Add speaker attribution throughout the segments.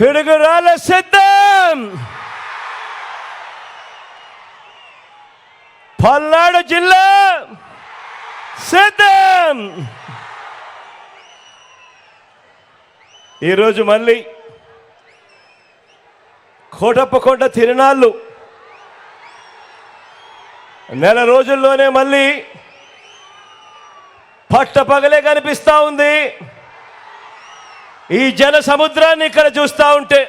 Speaker 1: పిడుగురాల సిద్ధం. పల్నాడు జిల్లా సిద్ధం. ఈరోజు మళ్ళీ కోటప్పకొండ తిరునాళ్ళు. నెల రోజుల్లోనే మళ్ళీ పట్టపగలే కనిపిస్తూ ఉంది. ఈ జన సముద్రాన్ని ఇక్కడ చూస్తా ఉంటే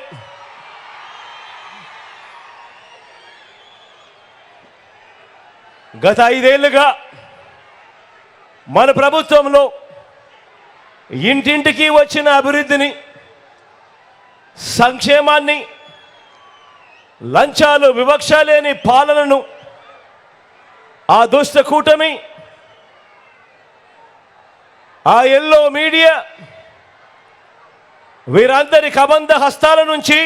Speaker 1: గత ఐదేళ్ళుగా మన ప్రభుత్వంలో ఇంటింటికి వచ్చిన అభివృద్ధిని సంక్షేమాన్ని లంచాలు వివక్ష లేని పాలనను ఆ దుష్ట కూటమి ఆ ఎల్లో మీడియా వీరందరి కబంధ హస్తాల నుంచి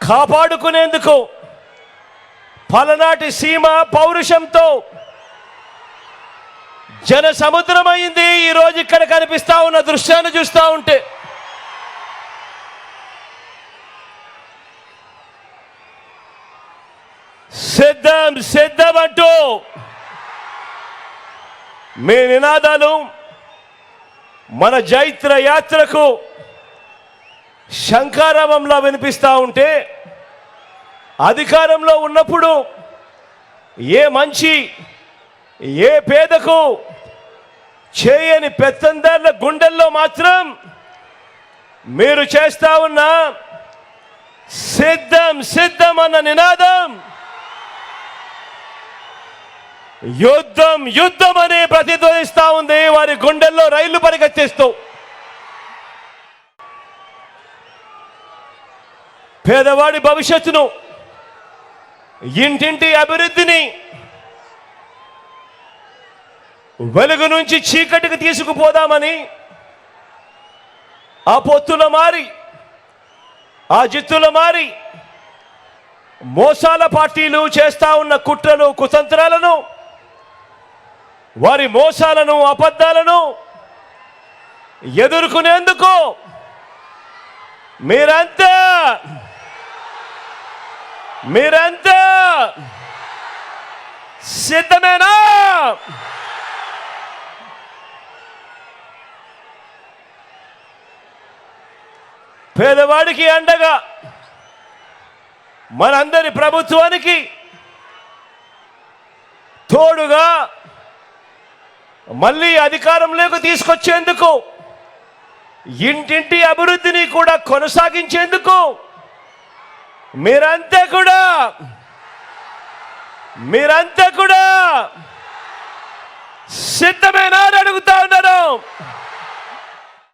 Speaker 1: కాపాడుకునేందుకు పలనాటి సీమ పౌరుషంతో జన సముద్రమైంది ఈ రోజు ఇక్కడ కనిపిస్తా ఉన్న దృశ్యాన్ని చూస్తా ఉంటే సిద్ధం సిద్ధం అంటూ మీ నినాదాలు మన జైత్ర యాత్రకు శంకారామంలా వినిపిస్తా ఉంటే అధికారంలో ఉన్నప్పుడు ఏ మంచి ఏ పేదకు చేయని పెత్తందారుల గుండెల్లో మాత్రం మీరు చేస్తా ఉన్న సిద్ధం సిద్ధం అన్న నినాదం యుద్ధం యుద్ధం అని ప్రతిధ్వనిస్తా ఉంది. వారి గుండెల్లో రైలు పరిగెత్తిస్తూ పేదవాడి భవిష్యత్తును ఇంటింటి అభివృద్ధిని వెలుగు నుంచి చీకటికి తీసుకుపోదామని ఆ పొత్తుల మారి ఆ జిత్తుల మారి మోసాల పార్టీలు చేస్తా ఉన్న కుట్రలు కుతంత్రాలను వారి మోసాలను అబద్ధాలను ఎదుర్కొనేందుకు మీరంతా మీరంతా సిద్ధమేనా? పేదవాడికి అండగా మనందరి ప్రభుత్వానికి తోడుగా మళ్ళీ అధికారంలోకి తీసుకొచ్చేందుకు ఇంటింటి అభివృద్ధిని కూడా కొనసాగించేందుకు మీరంతా కూడా మీరంతా కూడా సిద్ధమేనా అని అడుగుతా ఉన్నాను.